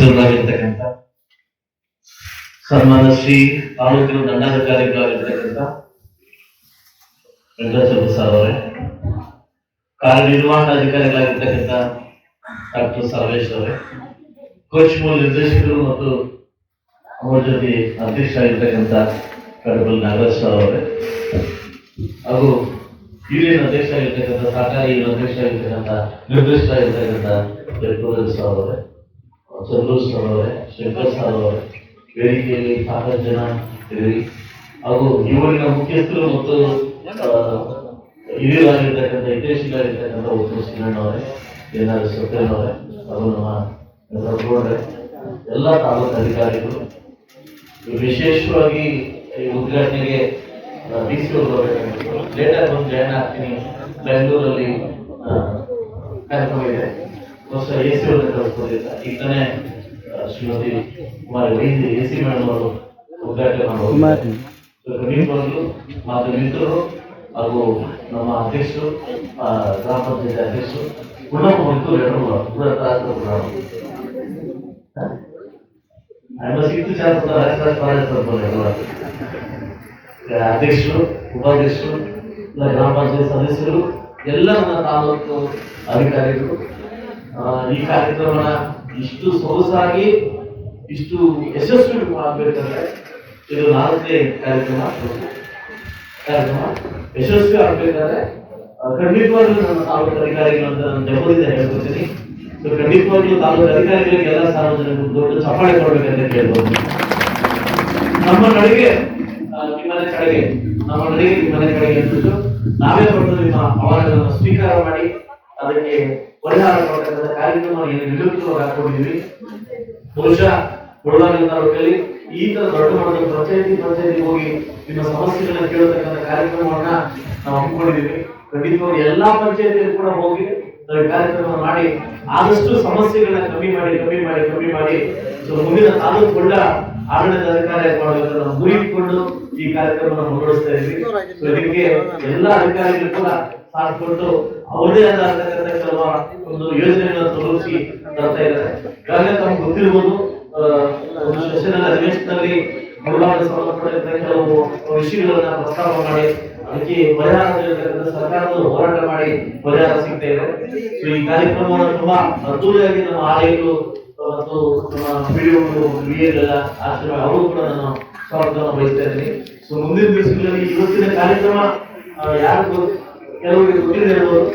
ತಹಸೀಲ್ದಾರಿರ್ತಕ್ಕಂಥ ಸನ್ಮಾನ ಶ್ರೀ ತಾಲೂಕಿನ ದಂಡಾಧಿಕಾರಿಗಳಾಗಿರ್ತಕ್ಕಂಥ ವೆಂಕಟೇಶ್ವರ ಸರ್ ಅವರೇ ಕಾರ್ಯನಿರ್ವಹಣಾಧಿಕಾರಿಗಳಾಗಿರ್ತಕ್ಕಂಥ ಡಾಕ್ಟರ್ ಸರ್ವೇಶ್ ಅವರೇ, ಕೋಚ್ ಮೂಲ ನಿರ್ದೇಶಕರು ಮತ್ತು ಅವರ ಜೊತೆ ಅಧ್ಯಕ್ಷರಾಗಿರ್ತಕ್ಕಂಥ ಕಡಬಲ್ ನಾಗೇಶ್ ಅವರೇ, ಹಾಗೂ ಹಿರಿಯ ಅಧ್ಯಕ್ಷರಾಗಿರ್ತಕ್ಕಂಥ ಸಹಕಾರಿ ಅಧ್ಯಕ್ಷರಾಗಿರ್ತಕ್ಕಂಥ ನಿರ್ದೇಶಕರಾಗಿರ್ತಕ್ಕಂಥ ಸರ್ ಅವರೇ ಚಂದ್ರು ಸರ್ ಅವರೇ ಶಂಕರ್ ಸರ್ ಅವರೇ ವೇದಿಕೆಯಲ್ಲಿ ಸಾಕಷ್ಟು ಜನ ಇದ್ದೀರಿ. ಹಾಗೂ ಇವರಿನ ಮುಖ್ಯಸ್ಥರು ಮತ್ತು ಹಿರಿಯರಾಗಿರ್ತಕ್ಕಂಥ ಹಿತೇಶಿಗಳಾಗಿರ್ತಕ್ಕಂಥ ಉತ್ತಮ ಸಿಂಗಣ್ಣ ಅವರೇ ಏನಾದ್ರು ಸತ್ಯನ್ ಅದು ನಮ್ಮ ರಘುಗೌಡ್ರೆ ಎಲ್ಲ ತಾಲೂಕು ಅಧಿಕಾರಿಗಳು. ವಿಶೇಷವಾಗಿ ಈ ಉದ್ಘಾಟನೆಗೆ ಡಿ ಸಿ ಲೇಟಾಗಿ ಬಂದು ಜಾಯ್ನ್ ಆಗ್ತೀನಿ, ಬೆಂಗಳೂರಲ್ಲಿ ಕಾರ್ಯಕ್ರಮ ಇದೆ. ಹೊಸ ಎ ಸಿ ಅವ್ರನ್ನ ತಾನೇ ಶ್ರೀಮತಿ ಕುಮಾರಿ ವೈದ್ಯ ಎ ಸಿ ಮೇಡಮ್ ಅವರು ಉದ್ಘಾಟನೆ ನೀವು ಖಂಡಿತವಾಗ್ಲೂ ಮಾತು ಮಿತ್ರರು ಹಾಗೂ ನಮ್ಮ ಅಧ್ಯಕ್ಷರು ಗ್ರಾಮ ಪಂಚಾಯತ್ ಅಧ್ಯಕ್ಷರು ಪುನಃ ಮತ್ತು ಎರಡು ಕೂಡ ಸಿಕ್ತು ಅಧ್ಯಕ್ಷರು ಉಪಾಧ್ಯಕ್ಷರು ಗ್ರಾಮ ಪಂಚಾಯತ್ ಸದಸ್ಯರು ಎಲ್ಲ ನನ್ನ ತಾಲೂಕು ಅಧಿಕಾರಿಗಳು ಈ ಕಾರ್ಯಕ್ರಮನ ಇಷ್ಟು ಸೊಗಸಾಗಿ ಇಷ್ಟು ಯಶಸ್ವಿ ಆಗಬೇಕಂದ್ರೆ ಇದು ನಾಲ್ಕನೇ ಕಾರ್ಯಕ್ರಮ. ಕಾರ್ಯಕ್ರಮ ಯಶಸ್ವಿ ಆಗ್ಬೇಕಾದ್ರೆ ಖಂಡಿತವಾಗ್ಲೂ ನನ್ನ ತಾಲೂಕು ಅಧಿಕಾರಿಗಳು ಅಂತ ನಾನು ಬೆಂಬಲಿತ ಹೇಳ್ಕೊತೀನಿ ಸೊ ಖಂಡಿತವಾಗ್ಲೂ ತಾಲೂಕು ಅಧಿಕಾರಿಗಳಿಗೆ ಎಲ್ಲ ಸಾರ್ವಜನಿಕರು ದೊಡ್ಡ ಚಪ್ಪಾಳೆ ಕೊಡ್ಬೇಕಂತ ಕೇಳ್ಬೋದು. ನಮ್ಮ ನಡಿಗೆ ನಿಮ್ಮನೆ ಕಡೆಗೆ, ನಮ್ಮ ನಡಿಗೆ ನಿಮ್ಮನೆ ಕಡೆಗೆ ಅಂದ್ಬಿಟ್ಟು ನಾವೇ ಬಂದು ನಿಮ್ಮ ಅವಾರ್ಡ್ಗಳನ್ನು ಸ್ವೀಕಾರ ಮಾಡಿ ಅದಕ್ಕೆ ಪರಿಹಾರ ಕೊಡ್ತಕ್ಕಂಥ ಕಾರ್ಯಕ್ರಮ ಏನು ನಿಲುಕ್ತವಾಗಿ ಹಾಕೊಂಡಿದ್ವಿ ಬಹುಶಃ ಈ ತರ ದೊಡ್ಡ ಮಟ್ಟದ ಪಂಚಾಯತಿ ಪಂಚಾಯತಿ ಹೋಗಿ ನಿಮ್ಮ ಸಮಸ್ಯೆಗಳನ್ನ ಕೇಳತಕ್ಕಂಥ ಕಾರ್ಯಕ್ರಮವನ್ನ ನಾವು ಹಮ್ಮಿಕೊಂಡಿದ್ದೀವಿ. ಖಂಡಿತವಾಗಿ ಎಲ್ಲಾ ಪಂಚಾಯತಿಯಲ್ಲಿ ಕೂಡ ಹೋಗಿ ಕಾರ್ಯಕ್ರಮ ಮಾಡಿ ಆದಷ್ಟು ಸಮಸ್ಯೆಗಳನ್ನ ಕಮ್ಮಿ ಮಾಡಿ ಕಮ್ಮಿ ಮಾಡಿ ಕಮ್ಮಿ ಮಾಡಿ ಸೊ ಮುಂದಿನ ತಾಲೂಕು ಕೂಡ ಆಡಳಿತ ಅಧಿಕಾರಿ ಮಾಡಬೇಕು ನಾವು ಗುರಿ ಇಟ್ಕೊಂಡು ಈ ಕಾರ್ಯಕ್ರಮ ಮುಂದುವರಿಸ್ತಾ ಇದ್ವಿ. ಸೊ ಅಧಿಕಾರಿಗಳು ಕೂಡ ಕೊಟ್ಟು ಅವರದೇ ಆದ ಒಂದು ಯೋಜನೆಗಳನ್ನು ತೋರಿಸಿ ತರ್ತಾ ಇದ್ದಾರೆ. ಈಗಾಗಲೇ ತಮ್ಗೆ ಗೊತ್ತಿರ್ಬೋದು ಅಧಿವೇಶನದಲ್ಲಿ ಮುಳುಗಾಡ ಸಂಬಂಧಪಟ್ಟಂತ ಕೆಲವು ವಿಷಯಗಳನ್ನ ಪ್ರಸ್ತಾಪ ಮಾಡಿ, ಅದಕ್ಕೆ ಪರಿಹಾರ ಸರ್ಕಾರದ ಹೋರಾಟ ಮಾಡಿ ಪರಿಹಾರ ಸಿಗ್ತಾ ಇದೆ. ಸೊ ಈ ಕಾರ್ಯಕ್ರಮವನ್ನು ತುಂಬಾ ಅದ್ದೂರಿಯಾಗಿ ನಮ್ಮ ಆಲಯಗಳು ಮತ್ತು ನಮ್ಮ ಪಿಡಿಒಗಳು ಬಿಎಲ್ಲ ಆಶ್ರಮ, ಅವರು ಕೂಡ ನಾನು ಸ್ವಾಗತವನ್ನು ಬಯಸ್ತಾ ಇದ್ದೀನಿ. ಸೊ ಮುಂದಿನ ದಿವಸಗಳಲ್ಲಿ ಇವತ್ತಿನ ಕಾರ್ಯಕ್ರಮ ಯಾರು ಕೆಲವರಿಗೆ ಗೊತ್ತಿದೆ ಹೇಳ್ಬೋದು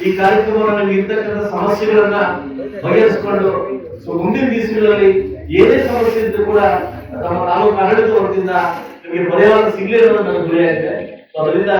ಈ ಕಾರ್ಯಕ್ರಮದಲ್ಲಿ ಇರ್ತಕ್ಕಂಥ ಸಮಸ್ಯೆಗಳನ್ನ ಬಗೆಹರಿಸಿಕೊಂಡು ಸೊ ಮುಂದಿನ ದಿವಸಗಳಲ್ಲಿ ಏನೇ ಸಮಸ್ಯೆ ಇದ್ರೂ ಕೂಡ ನಮ್ಮ ತಾಲೂಕು ಆಡಳಿತ ವರ್ಗದಿಂದ ನಿಮಗೆ ಪರಿಹಾರ ಸಿಗ್ಲಿ ಅನ್ನೋದು ನನ್ನ ಗುರಿಯಾಗಿದೆ ಸೊ ಅದರಿಂದ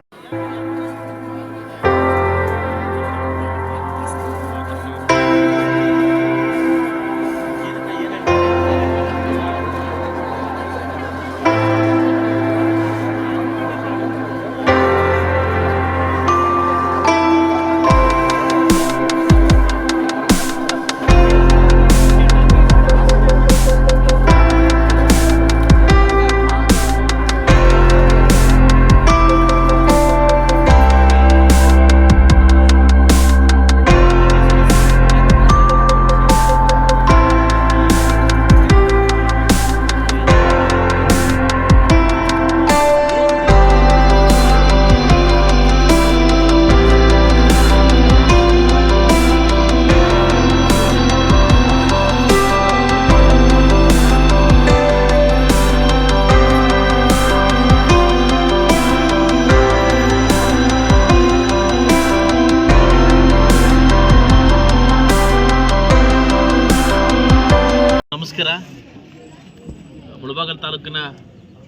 ತಾಲೂಕಿನ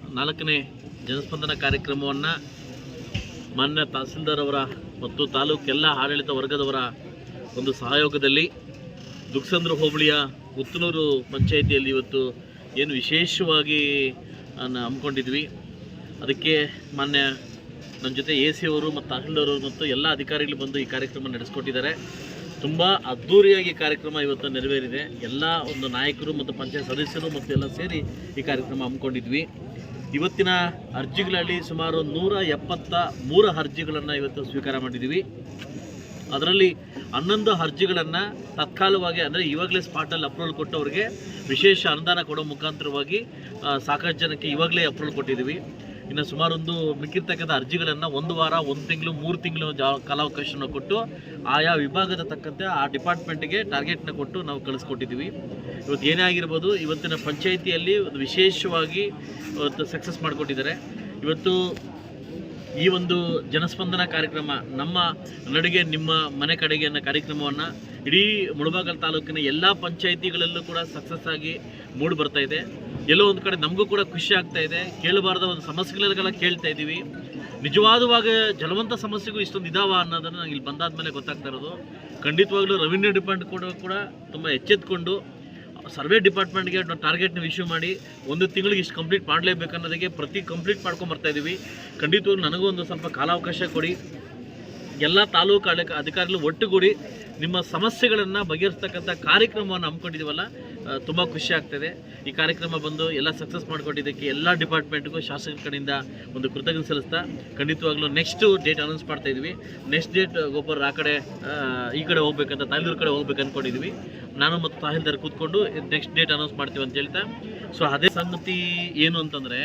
ನಾಲ್ಕನೇ ಜನಸ್ಪಂದನ ಕಾರ್ಯಕ್ರಮವನ್ನು ಮಾನ್ಯ ತಹಸೀಲ್ದಾರ್ ಅವರ ಮತ್ತು ತಾಲೂಕೆಲ್ಲ ಆಡಳಿತ ವರ್ಗದವರ ಒಂದು ಸಹಯೋಗದಲ್ಲಿ ದುಕ್ಸಂದ್ರ ಹೋಬಳಿಯ ಉತ್ತನೂರು ಪಂಚಾಯಿತಿಯಲ್ಲಿ ಇವತ್ತು ಏನು ವಿಶೇಷವಾಗಿ ಹಮ್ಮಿಕೊಂಡಿದ್ವಿ. ಅದಕ್ಕೆ ಮಾನ್ಯ ನನ್ನ ಜೊತೆ ಎ ಸಿ ಅವರು ಮತ್ತು ತಹಸೀಲ್ದಾರ್ ಮತ್ತು ಎಲ್ಲ ಅಧಿಕಾರಿಗಳು ಬಂದು ಈ ಕಾರ್ಯಕ್ರಮ ನಡೆಸ್ಕೊಟ್ಟಿದ್ದಾರೆ. ತುಂಬ ಅದ್ಧೂರಿಯಾಗಿ ಕಾರ್ಯಕ್ರಮ ಇವತ್ತು ನೆರವೇರಿದೆ. ಎಲ್ಲ ಒಂದು ನಾಯಕರು ಮತ್ತು ಪಂಚಾಯತ್ ಸದಸ್ಯರು ಮತ್ತು ಎಲ್ಲ ಸೇರಿ ಈ ಕಾರ್ಯಕ್ರಮ ಹಮ್ಮಿಕೊಂಡಿದ್ವಿ. ಇವತ್ತಿನ ಅರ್ಜಿಗಳಲ್ಲಿ ಸುಮಾರು ನೂರ ಎಪ್ಪತ್ತ ಮೂರು ಅರ್ಜಿಗಳನ್ನು ಇವತ್ತು ಸ್ವೀಕಾರ ಮಾಡಿದ್ದೀವಿ ಅದರಲ್ಲಿ ಹನ್ನೊಂದು ಅರ್ಜಿಗಳನ್ನು ತತ್ಕಾಲವಾಗಿ ಅಂದರೆ ಇವಾಗಲೇ ಸ್ಪಾಟಲ್ಲಿ ಅಪ್ರೂವಲ್ ಕೊಟ್ಟವರಿಗೆ ವಿಶೇಷ ಅನುದಾನ ಕೊಡೋ ಮುಖಾಂತರವಾಗಿ ಸಾಕಷ್ಟು ಜನಕ್ಕೆ ಇವಾಗಲೇ ಅಪ್ರೂವಲ್ ಕೊಟ್ಟಿದ್ದೀವಿ ಇನ್ನು ಸುಮಾರು ಒಂದು ಮಿಕ್ಕಿರ್ತಕ್ಕಂಥ ಅರ್ಜಿಗಳನ್ನು ಒಂದು ವಾರ, ಒಂದು ತಿಂಗಳು, ಮೂರು ತಿಂಗಳು ಜಾ ಕಾಲಾವಕಾಶನ ಕೊಟ್ಟು ಆಯಾ ವಿಭಾಗದ ತಕ್ಕಂತೆ ಆ ಡಿಪಾರ್ಟ್ಮೆಂಟ್ಗೆ ಟಾರ್ಗೆಟ್ನ ಕೊಟ್ಟು ನಾವು ಕಳಿಸ್ಕೊಟ್ಟಿದ್ದೀವಿ. ಇವತ್ತು ಏನೇ ಆಗಿರ್ಬೋದು ಇವತ್ತಿನ ಪಂಚಾಯಿತಿಯಲ್ಲಿ ಒಂದು ವಿಶೇಷವಾಗಿ ಇವತ್ತು ಸಕ್ಸಸ್ ಮಾಡಿಕೊಟ್ಟಿದ್ದಾರೆ. ಇವತ್ತು ಈ ಒಂದು ಜನಸ್ಪಂದನ ಕಾರ್ಯಕ್ರಮ ನಮ್ಮ ನಡಿಗೆ ನಿಮ್ಮ ಮನೆ ಕಡೆಗೆ ಅನ್ನೋ ಕಾರ್ಯಕ್ರಮವನ್ನು ಇಡೀ ಮುಳಬಾಗಲ್ ತಾಲೂಕಿನ ಎಲ್ಲ ಪಂಚಾಯಿತಿಗಳಲ್ಲೂ ಕೂಡ ಸಕ್ಸಸ್ ಆಗಿ ಮೂಡಿ ಬರ್ತಾ ಇದೆ. ಒಂದು ಕಡೆ ನಮಗೂ ಕೂಡ ಖುಷಿ ಆಗ್ತಾ ಇದೆ. ಕೇಳಬಾರ್ದ ಒಂದು ಸಮಸ್ಯೆಗಳಿಗೆಲ್ಲ ಕೇಳ್ತಾ ಇದ್ದೀವಿ. ನಿಜವಾದವಾಗ ಜಲವಂತ ಸಮಸ್ಯೆಗೂ ಇಷ್ಟೊಂದು ಇದಾವ ಅನ್ನೋದನ್ನು ನಂಗೆ ಇಲ್ಲಿ ಬಂದಾದ್ಮೇಲೆ ಗೊತ್ತಾಗ್ತಾ ಇರೋದು. ಖಂಡಿತವಾಗ್ಲೂ ರೆವಿನ್ಯೂ ಡಿಪಾರ್ಟ್ಮೆಂಟ್ ಕೂಡ ಕೂಡ ತುಂಬ ಎಚ್ಚೆತ್ಕೊಂಡು ಸರ್ವೆ ಡಿಪಾರ್ಟ್ಮೆಂಟ್ಗೆ ಟಾರ್ಗೆಟ್ನ ಇಶ್ಯೂ ಮಾಡಿ ಒಂದು ತಿಂಗಳಿಗೆ ಇಷ್ಟು ಕಂಪ್ಲೀಟ್ ಮಾಡಲೇಬೇಕು ಅನ್ನೋದಕ್ಕೆ ಪ್ರತಿ ಕಂಪ್ಲೀಟ್ ಮಾಡ್ಕೊಂಡು ಇದ್ದೀವಿ. ಖಂಡಿತವಾಗ್ಲೂ ನನಗೂ ಒಂದು ಸ್ವಲ್ಪ ಕಾಲಾವಕಾಶ ಕೊಡಿ. ಎಲ್ಲ ತಾಲೂಕು ಅಧಿಕ ಅಧಿಕಾರಿಗಳು ಒಟ್ಟುಗೂಡಿ ನಿಮ್ಮ ಸಮಸ್ಯೆಗಳನ್ನು ಬಗೆಹರಿಸ್ತಕ್ಕಂಥ ಕಾರ್ಯಕ್ರಮವನ್ನು ಹಮ್ಮಿಕೊಂಡಿದ್ದೀವಲ್ಲ ತುಂಬ ಖುಷಿ ಆಗ್ತದೆ. ಈ ಕಾರ್ಯಕ್ರಮ ಬಂದು ಎಲ್ಲ ಸಕ್ಸಸ್ ಮಾಡಿಕೊಟ್ಟಿದ್ದಕ್ಕೆ ಎಲ್ಲ ಡಿಪಾರ್ಟ್ಮೆಂಟ್ಗೂ ಶಾಸಕರ ಕಡೆಯಿಂದ ಒಂದು ಕೃತಜ್ಞತೆ ಸಲ್ಲಿಸ್ತಾ, ಖಂಡಿತವಾಗ್ಲೂ ನೆಕ್ಸ್ಟ್ ಡೇಟ್ ಅನೌನ್ಸ್ ಮಾಡ್ತಾ ಇದ್ವಿ ನೆಕ್ಸ್ಟ್ ಡೇಟ್ ಗೋಪುರ ಆ ಕಡೆ ಈ ಕಡೆ ಹೋಗ್ಬೇಕಂತ ತಾಯಿಲೂರು ಕಡೆ ಹೋಗ್ಬೇಕು ಅಂದ್ಕೊಂಡಿದ್ವಿ ನಾನು ಮತ್ತು ತಾಹಿಲ್ದಾರ್ ಕೂತ್ಕೊಂಡು ನೆಕ್ಸ್ಟ್ ಡೇಟ್ ಅನೌನ್ಸ್ ಮಾಡ್ತೀವಿ ಅಂತ ಹೇಳ್ತಾ ಸೊ ಅದೇ ಸಂಗತಿ ಏನು ಅಂತಂದರೆ,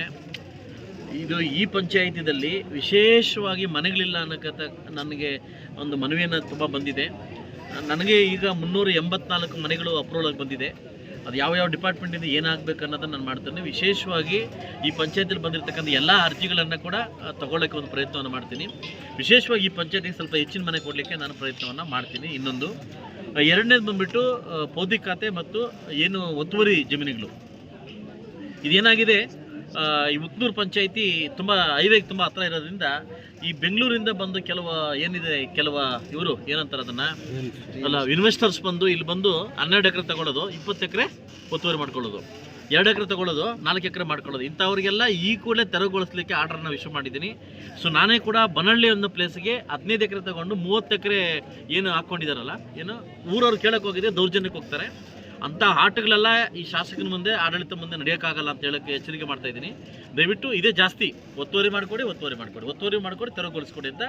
ಇದು ಈ ಪಂಚಾಯಿತಿದಲ್ಲಿ ವಿಶೇಷವಾಗಿ ಮನೆಗಳಿಲ್ಲ ಅನ್ನೋಕ್ಕಂಥ ನನಗೆ ಒಂದು ಮನವಿಯನ್ನು ತುಂಬ ಬಂದಿದೆ. ನನಗೆ ಈಗ ಮುನ್ನೂರ ಎಂಬತ್ನಾಲ್ಕು ಮನೆಗಳು ಅಪ್ರೂವಲ್ ಆಗಿ ಬಂದಿದೆ. ಅದು ಯಾವ ಯಾವ ಡಿಪಾರ್ಟ್ಮೆಂಟಿಂದ ಏನಾಗಬೇಕು ಅನ್ನೋದನ್ನು ನಾನು ಮಾಡ್ತೇನೆ. ವಿಶೇಷವಾಗಿ ಈ ಪಂಚಾಯತಿಯಲ್ಲಿ ಬಂದಿರತಕ್ಕಂಥ ಎಲ್ಲ ಅರ್ಜಿಗಳನ್ನು ಕೂಡ ತಗೊಳ್ಳೋಕ್ಕೆ ಒಂದು ಪ್ರಯತ್ನವನ್ನು ಮಾಡ್ತೀನಿ. ವಿಶೇಷವಾಗಿ ಈ ಪಂಚಾಯತಿಗೆ ಸ್ವಲ್ಪ ಹೆಚ್ಚಿನ ಮನೆ ಕೊಡಲಿಕ್ಕೆ ನಾನು ಪ್ರಯತ್ನವನ್ನು ಮಾಡ್ತೀನಿ. ಇನ್ನೊಂದು ಎರಡನೇದು ಬಂದುಬಿಟ್ಟು ಪೌದಿ ಖಾತೆ ಮತ್ತು ಏನು ಒತ್ತುವರಿ ಜಮೀನುಗಳು. ಇದೇನಾಗಿದೆ? ಈ ಉಕ್ನೂರು ಪಂಚಾಯಿತಿ ತುಂಬ ಹೈವೇಗೆ ತುಂಬ ಹತ್ರ ಇರೋದ್ರಿಂದ ಈ ಬೆಂಗಳೂರಿಂದ ಬಂದು ಕೆಲವು ಏನಿದೆ, ಕೆಲವು ಇವರು ಏನಂತಾರೆ ಅದನ್ನು? ಅಲ್ಲ ಇನ್ವೆಸ್ಟರ್ಸ್ ಬಂದು ಇಲ್ಲಿ ಬಂದು ಹನ್ನೆರಡು ಎಕರೆ ತಗೊಳ್ಳೋದು, ಇಪ್ಪತ್ತು ಎಕರೆ ಒತ್ತುವರಿ ಮಾಡ್ಕೊಳ್ಳೋದು. ಎರಡು ಎಕರೆ ತಗೊಳ್ಳೋದು, ನಾಲ್ಕು ಎಕರೆ ಮಾಡ್ಕೊಳ್ಳೋದು. ಇಂಥವ್ರಿಗೆಲ್ಲ ಈ ಕೂಡಲೇ ತೆರವುಗೊಳಿಸ್ಲಿಕ್ಕೆ ಆರ್ಡರ್ನ ವಿಶ್ವ ಮಾಡಿದ್ದೀನಿ. ಸೊ ನಾನೇ ಕೂಡ ಬನಹಳ್ಳಿ ಅನ್ನೋ ಪ್ಲೇಸ್ಗೆ ಹದಿನೈದು ಎಕರೆ ತಗೊಂಡು ಮೂವತ್ತು ಎಕರೆ ಏನು ಹಾಕ್ಕೊಂಡಿದ್ದಾರಲ್ಲ ಏನು ಊರವ್ರು ಕೇಳಕ್ಕೆ ಹೋಗಿದೆ ದೌರ್ಜನ್ಯಕ್ಕೆ ಹೋಗ್ತಾರೆ. ಅಂಥ ಆಟಗಳೆಲ್ಲ ಈ ಶಾಸಕನ ಮುಂದೆ ಆಡಳಿತ ಮುಂದೆ ನಡೆಯೋಕ್ಕಾಗಲ್ಲ ಅಂತ ಹೇಳಕ್ಕೆ ಎಚ್ಚರಿಕೆ ಮಾಡ್ತಾ ಇದ್ದೀನಿ. ದಯವಿಟ್ಟು ಇದೇ ಜಾಸ್ತಿ ಒತ್ತುವರಿ ಮಾಡಿಕೊಡಿ ಒತ್ತುವರಿ ಮಾಡಿಕೊಡಿ. ಒತ್ತುವರಿ ಮಾಡಿಕೊಡಿ ತೆರವುಗೊಳಿಸ್ಕೊಡಿ ಅಂತ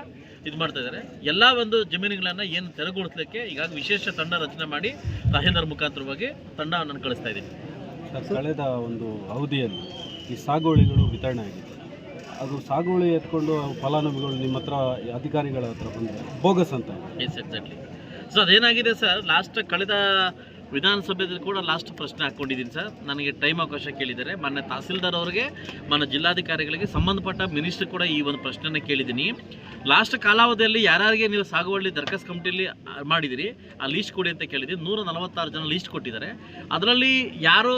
ಇದು ಮಾಡ್ತಾ ಇದ್ದಾರೆ. ಎಲ್ಲ ಒಂದು ಜಮೀನುಗಳನ್ನು ಏನು ತೆರವುಗೊಳಿಸ್ಲಿಕ್ಕೆ ಈಗಾಗ ವಿಶೇಷ ತಂಡ ರಚನೆ ಮಾಡಿ ತಹಸೀಲ್ದಾರ್ ಮುಖಾಂತರವಾಗಿ ತಂಡ ನಾನು ಕಳಿಸ್ತಾ ಇದ್ದೀನಿ. ಕಳೆದ ಒಂದು ಅವಧಿಯಲ್ಲಿ ಈ ಸಾಗುವಳಿಗಳು ವಿತರಣೆ ಆಗಿದೆ ಅದು ಸಾಗುವಳಿ ಎತ್ಕೊಂಡು ಫಲಾನುಭವಿಗಳು ನಿಮ್ಮ ಹತ್ರ ಅಧಿಕಾರಿಗಳ ಹತ್ರ ಬಂದರೆ ಬೋಗಸ್ ಅಂತ. ಎಸ್ ಎಕ್ಸಾಕ್ಟ್ಲಿ ಸೊ ಅದೇನಾಗಿದೆ ಸರ್ ಲಾಸ್ಟ್ ಕಳೆದ ವಿಧಾನಸಭೆಯಲ್ಲಿ ಕೂಡ ಲಾಸ್ಟ್ ಪ್ರಶ್ನೆ ಹಾಕ್ಕೊಂಡಿದ್ದೀನಿ ಸರ್. ನನಗೆ ಟೈಮ್ ಅವಕಾಶ ಕೇಳಿದ್ದಾರೆ. ಮೊನ್ನೆ ತಹಸೀಲ್ದಾರ್ ಅವರಿಗೆ ಮನ ಜಿಲ್ಲಾಧಿಕಾರಿಗಳಿಗೆ ಸಂಬಂಧಪಟ್ಟ ಮಿನಿಸ್ಟರ್ ಕೂಡ ಈ ಒಂದು ಪ್ರಶ್ನೆನ ಕೇಳಿದ್ದೀನಿ. ಲಾಸ್ಟ್ ಕಾಲಾವಧಿಯಲ್ಲಿ ಯಾರ್ಯಾರಿಗೆ ನೀವು ಸಾಗುವಳ್ಳಿ ದರ್ಖಾಸ್ ಕಮಿಟಿಯಲ್ಲಿ ಮಾಡಿದಿರಿ, ಆ ಲೀಸ್ಟ್ ಕೊಡಿ ಅಂತ ಕೇಳಿದ್ದೀನಿ. ನೂರ ನಲವತ್ತಾರು ಜನ ಲೀಸ್ಟ್ ಕೊಟ್ಟಿದ್ದಾರೆ. ಅದರಲ್ಲಿ ಯಾರು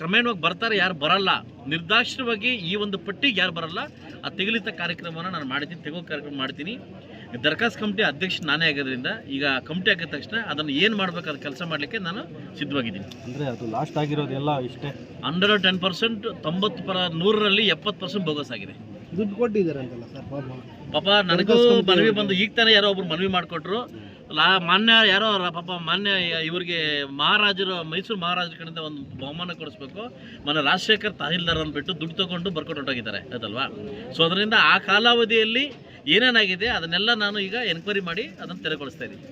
ಕ್ರಮೇಣವಾಗಿ ಬರ್ತಾರೆ, ಯಾರು ಬರಲ್ಲ, ನಿರ್ದಾಕ್ಷಿಣ್ಯವಾಗಿ ಈ ಒಂದು ಪಟ್ಟಿಗೆ ಯಾರು ಬರಲ್ಲ, ಆ ತೆಗಿಲಿತ ಕಾರ್ಯಕ್ರಮವನ್ನು ನಾನು ಮಾಡಿದ್ದೀನಿ ತೆಗೋ ಕಾರ್ಯಕ್ರಮ ಮಾಡ್ತೀನಿ. ದರ್ಖಾಸ್ ಕಮಿಟಿ ಅಧ್ಯಕ್ಷ ನಾನೇ ಆಗೋದ್ರಿಂದ ಈಗ ಕಮಿಟಿ ಆಗಿದ ತಕ್ಷಣ ಅದನ್ನು ಏನು ಮಾಡಬೇಕು ಅದು ಕೆಲಸ ಮಾಡಲಿಕ್ಕೆ ನಾನು ಸಿದ್ಧವಾಗಿದ್ದೀನಿ. ಅಂದರೆ ಅದು ಲಾಸ್ಟ್ ಆಗಿರೋದೆಲ್ಲ ಇಷ್ಟೇ? ಅಂಡರ್ ಟೆನ್ ಪರ್ಸೆಂಟ್ ತೊಂಬತ್ತು ಪರ ನೂರರಲ್ಲಿ ಎಪ್ಪತ್ತು ಪರ್ಸೆಂಟ್ ಬೋಗಸ್ ಆಗಿದೆ. ದುಡ್ಡು ಕೊಟ್ಟಿದ್ದಾರಂತಲ್ಲ ಸರ್ ಪಾಪ. ನನಗೂ ಮನವಿ ಬಂದು ಈಗ ತಾನೇ ಯಾರೋ ಒಬ್ರು ಮನವಿ ಮಾಡಿಕೊಟ್ರು. ಲಾ ಮಾನ್ಯ ಯಾರೋ ಪಾಪ ಮಾನ್ಯ ಇವರಿಗೆ ಮಹಾರಾಜರು ಮೈಸೂರು ಮಹಾರಾಜರ ಕಡೆಯಿಂದ ಒಂದು ಬಹುಮಾನ ಕೊಡಿಸ್ಬೇಕು. ಮನೆ ರಾಜಶೇಖರ್ ತಹಿಲ್ದಾರ್ ಅಂದ್ಬಿಟ್ಟು ದುಡ್ಡು ತೊಗೊಂಡು ಬರ್ಕೊಂಡು ಹೊರಟೋಗಿದ್ದಾರೆ ಅದಲ್ವಾ ಸೊ ಅದರಿಂದ ಆ ಕಾಲಾವಧಿಯಲ್ಲಿ ಏನೇನಾಗಿದೆ ಅದನ್ನೆಲ್ಲ ನಾನು ಈಗ ಎನ್ಕ್ವೈರಿ ಮಾಡಿ ಅದನ್ನು ತೆರೆಗೊಳಿಸ್ತಾ ಇದ್ದೀನಿ.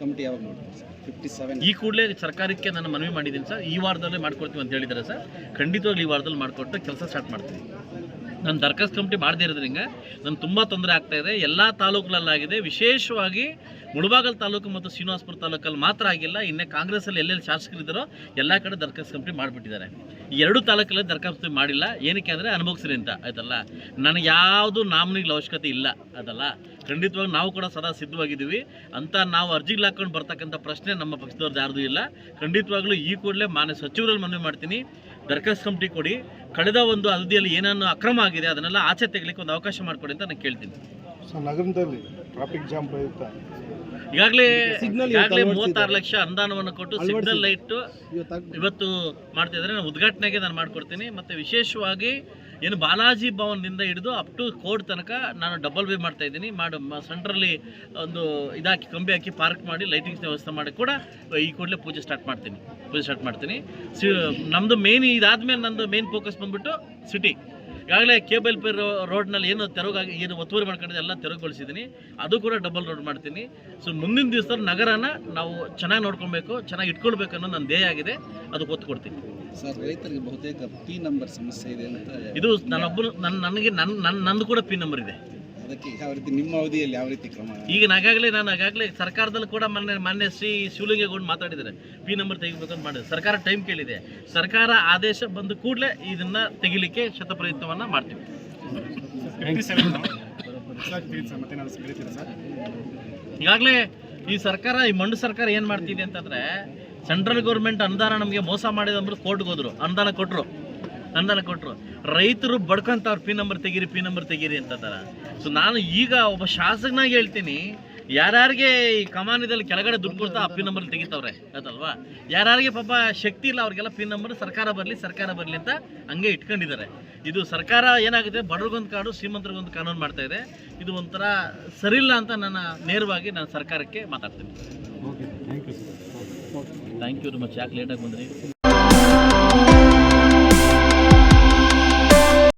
ಕಮಿಟಿ ಯಾವಾಗ ನೋಡ್ತಾರೆ ಫಿಫ್ಟಿ ಸೆವೆನ್ ಈ ಕೂಡಲೇ ಸರ್ಕಾರಕ್ಕೆ ನಾನು ಮನವಿ ಮಾಡಿದ್ದೀನಿ ಸರ್. ಈ ವಾರದಲ್ಲೇ ಮಾಡ್ಕೊಡ್ತೀವಿ ಅಂತ ಹೇಳಿದ್ದಾರೆ ಸರ್. ಖಂಡಿತವಾಗ್ಲೂ ಈ ವಾರದಲ್ಲಿ ಮಾಡಿಕೊಟ್ಟು ಕೆಲಸ ಸ್ಟಾರ್ಟ್ ಮಾಡ್ತೀನಿ ನಾನು ದರ್ಖಾಸ್ತು ಕಮಿಟಿ ಮಾಡದೇ ಇರೋದ್ರಿಂದ ನನಗೆ ತುಂಬ ತೊಂದರೆ ಆಗ್ತಾ ಇದೆ. ಎಲ್ಲ ತಾಲೂಕುಗಳಲ್ಲಾಗಿದೆ. ವಿಶೇಷವಾಗಿ ಮುಳಬಾಗಲ್ ತಾಲೂಕು ಮತ್ತು ಶ್ರೀನಿವಾಸಪುರ ತಾಲೂಕಲ್ಲಿ ಮಾತ್ರ ಆಗಿಲ್ಲ. ಇನ್ನೇ ಕಾಂಗ್ರೆಸ್ಸಲ್ಲಿ ಎಲ್ಲೆಲ್ಲಿ ಶಾಸಕರಿದ್ದಾರೋ ಎಲ್ಲ ಕಡೆ ದರ್ಖಾಸ್ತು ಕಮಿಟಿ ಮಾಡಿಬಿಟ್ಟಿದ್ದಾರೆ. ಈ ಎರಡು ತಾಲೂಕಲ್ಲಿ ದರ್ಖಾಸ್ತು ಮಾಡಿಲ್ಲ. ಏನಕ್ಕೆ ಅಂದರೆ ಅನುಭವಿಸ್ರಿ ಅಂತ, ಆಯ್ತಲ್ಲ? ನನಗೆ ಯಾವುದು ನಾಮಿನಿಗಳ ಅವಶ್ಯಕತೆ ಇಲ್ಲ ಅದಲ್ಲ ಖಂಡಿತವಾಗಿ ನಾವು ಕೂಡ ಸದಾ ಸಿದ್ಧವಾಗಿದ್ದೀವಿ. ಅಂತ ನಾವು ಅರ್ಜಿಗಳು ಹಾಕೊಂಡು ಬರ್ತಕ್ಕಂಥ ಪ್ರಶ್ನೆ ನಮ್ಮ ಪಕ್ಷದವ್ರದ್ದು ಯಾರ್ದು ಇಲ್ಲ. ಖಂಡಿತವಾಗ್ಲೂ ಈ ಕೂಡಲೇ ಮಾನ್ಯ ಸಚಿವರಲ್ಲಿ ಮನವಿ ಮಾಡ್ತೀನಿ. ದರ್ಖಾಸ್ತು ಕಮಿಟಿ ಕೊಡಿ. ಕಳೆದ ಒಂದು ಅವಧಿಯಲ್ಲಿ ಏನನ್ನು ಅಕ್ರಮ ಆಗಿದೆ, ಅದನ್ನೆಲ್ಲ ಆಚೆ ತೆಗಲಿಕ್ಕೆ ಒಂದು ಅವಕಾಶ ಮಾಡಿಕೊಡಿ ಅಂತ ನಾನು ಕೇಳ್ತೀನಿ. ಸೊ ನಗರದಲ್ಲಿ ಟ್ರಾಫಿಕ್ ಜಾಮ್ ಪ್ರಯುಕ್ತ ಈಗಾಗಲೇ ಸಿಗ್ನಲ್ ಈಗಾಗಲೇ ಮೂವತ್ತಾರು ಲಕ್ಷ ಅನುದಾನವನ್ನು ಕೊಟ್ಟು ಸಿಗ್ನಲ್ ಲೈಟ್ ಇವತ್ತು ಇವತ್ತು ಮಾಡ್ತಾ ಇದ್ದಾರೆ. ನಾನು ಉದ್ಘಾಟನೆಗೆ ನಾನು ಮಾಡ್ಕೊಡ್ತೀನಿ. ಮತ್ತು ವಿಶೇಷವಾಗಿ ಏನು ಬಾಲಾಜಿ ಭವನದಿಂದ ಹಿಡಿದು ಅಪ್ ಟು ಕೋರ್ಟ್ ತನಕ ನಾನು ಡಬಲ್ ವೇ ಮಾಡ್ತಾ ಇದ್ದೀನಿ. ಮಾಡಿ ಸೆಂಟ್ರಲ್ಲಿ ಒಂದು ಇದಾಕಿ ಕಂಬಿ ಹಾಕಿ ಪಾರ್ಕ್ ಮಾಡಿ ಲೈಟಿಂಗ್ಸ್ ವ್ಯವಸ್ಥೆ ಮಾಡಿ ಕೂಡ ಈ ಕೂಡಲೇ ಪೂಜೆ ಸ್ಟಾರ್ಟ್ ಮಾಡ್ತೀನಿ. ಪೂಜೆ ಸ್ಟಾರ್ಟ್ ಮಾಡ್ತೀನಿ. ಸಿ ನಮ್ಮದು ಮೇನ್ ಇದಾದ್ಮೇಲೆ ನಂದು ಮೇನ್ ಫೋಕಸ್ ಬಂದ್ಬಿಟ್ಟು ಸಿಟಿ ಈಗಾಗಲೇ ಕೇಬಲ್ ಪೇ ರೋಡ್ನಲ್ಲಿ ಏನು ತೆರವಾಗಿ ಏನು ಒತ್ತುವರಿ ಮಾಡ್ಕೊಂಡಿದೆ ಎಲ್ಲ ತೆರವುಗೊಳಿಸಿದ್ದೀನಿ. ಅದು ಕೂಡ ಡಬಲ್ ರೋಡ್ ಮಾಡ್ತೀನಿ. ಸೊ ಮುಂದಿನ ದಿವಸದಲ್ಲಿ ನಗರನ ನಾವು ಚೆನ್ನಾಗಿ ನೋಡ್ಕೊಬೇಕು ಚೆನ್ನಾಗಿ ಇಟ್ಕೊಳ್ಬೇಕು ಅನ್ನೋ ನನ್ನ ಧ್ಯೇಯ ಆಗಿದೆ. ಅದಕ್ಕೆ ಒತ್ತು ಕೊಡ್ತೀನಿ. ಸರ್ ರೈತರಿಗೆ ಬಹುತೇಕ ಪಿ ನಂಬರ್ ಸಮಸ್ಯೆ ಇದೆ ಅಂತ ಇದು ನನ್ನೊಬ್ಬರು ನನ್ನ ನನಗೆ ನನ್ನ ನನ್ನ ನಂದು ಕೂಡ ಪಿ ನಂಬರ್ ಇದೆ. ಯಾವ ಈಗ ನಾನು ಆಗಾಗಲೇ ಸರ್ಕಾರದಲ್ಲಿ ಕೂಡ ಮೊನ್ನೆ ಮೊನ್ನೆ ಶ್ರೀ ಶಿವಲಿಂಗೇಗೌಡ ಮಾತಾಡಿದ್ದಾರೆ. ಪಿ ನಂಬರ್ ತೆಗಿಬೇಕು ಅಂತ ಮಾಡಿದ್ರು. ಸರ್ಕಾರ ಟೈಮ್ ಕೇಳಿದೆ. ಸರ್ಕಾರ ಆದೇಶ ಬಂದ ಕೂಡಲೇ ಇದನ್ನ ತೆಗಿಲಿಕ್ಕೆ ಶತಪ್ರಯತ್ನವನ್ನ ಮಾಡ್ತೀವಿ. ಈಗಾಗಲೇ ಈ ಸರ್ಕಾರ, ಈ ಮಂಡು ಸರ್ಕಾರ ಏನು ಮಾಡ್ತಿದೆ ಅಂತಂದ್ರೆ ಸೆಂಟ್ರಲ್ ಗೌರ್ಮೆಂಟ್ ಅನುದಾನ ನಮಗೆ ಮೋಸ ಮಾಡಿದ ಅಂದ್ಬಿಟ್ಟು ಕೋರ್ಟ್ಗೆ ಹೋದ್ರು. ಅನುದಾನ ಕೊಟ್ಟರು ಅನುದಾನ ಕೊಟ್ಟರು ರೈತರು ಬಡ್ಕೊಂತವ್ರು ಪಿ ನಂಬರ್ ತೆಗೀರಿ ಪಿ ನಂಬರ್ ತೆಗೀರಿ ಅಂತಂದಾರ. ಸೊ ನಾನು ಈಗ ಒಬ್ಬ ಶಾಸಕನಾಗಿ ಹೇಳ್ತೀನಿ ಯಾರ್ಯಾರಿಗೆ ಈ ಕಮಾನದಲ್ಲಿ ಕೆಳಗಡೆ ದುಡ್ಡು ಕೊಡ್ತಾ ಆ ಪಿ ನಂಬರ್ ತೆಗಿತಾವ್ರೆ ಅದಲ್ವಾ ಯಾರ್ಯಾರಿಗೆ ಪಾಪ ಶಕ್ತಿ ಇಲ್ಲ ಅವ್ರಿಗೆಲ್ಲ ಪಿನ್ ನಂಬರ್ ಸರ್ಕಾರ ಬರಲಿ ಸರ್ಕಾರ ಬರಲಿ ಅಂತ ಹಂಗೆ ಇಟ್ಕೊಂಡಿದ್ದಾರೆ. ಇದು ಸರ್ಕಾರ ಏನಾಗುತ್ತೆ ಬಡವ್ರಿಗೊಂದು ಕಾಡು ಶ್ರೀಮಂತರಿಗೊಂದು ಕಾನೂನು ಮಾಡ್ತಾ ಇದೆ. ಇದು ಒಂಥರ ಸರಿಯಿಲ್ಲ ಅಂತ ನನ್ನ ನೇರವಾಗಿ ನಾನು ಸರ್ಕಾರಕ್ಕೆ ಮಾತಾಡ್ತೀನಿ. Okay thank you sir thank you much ಯಾಕೆ ಲೇಟಾಗಿ ಬಂದ್ರಿ?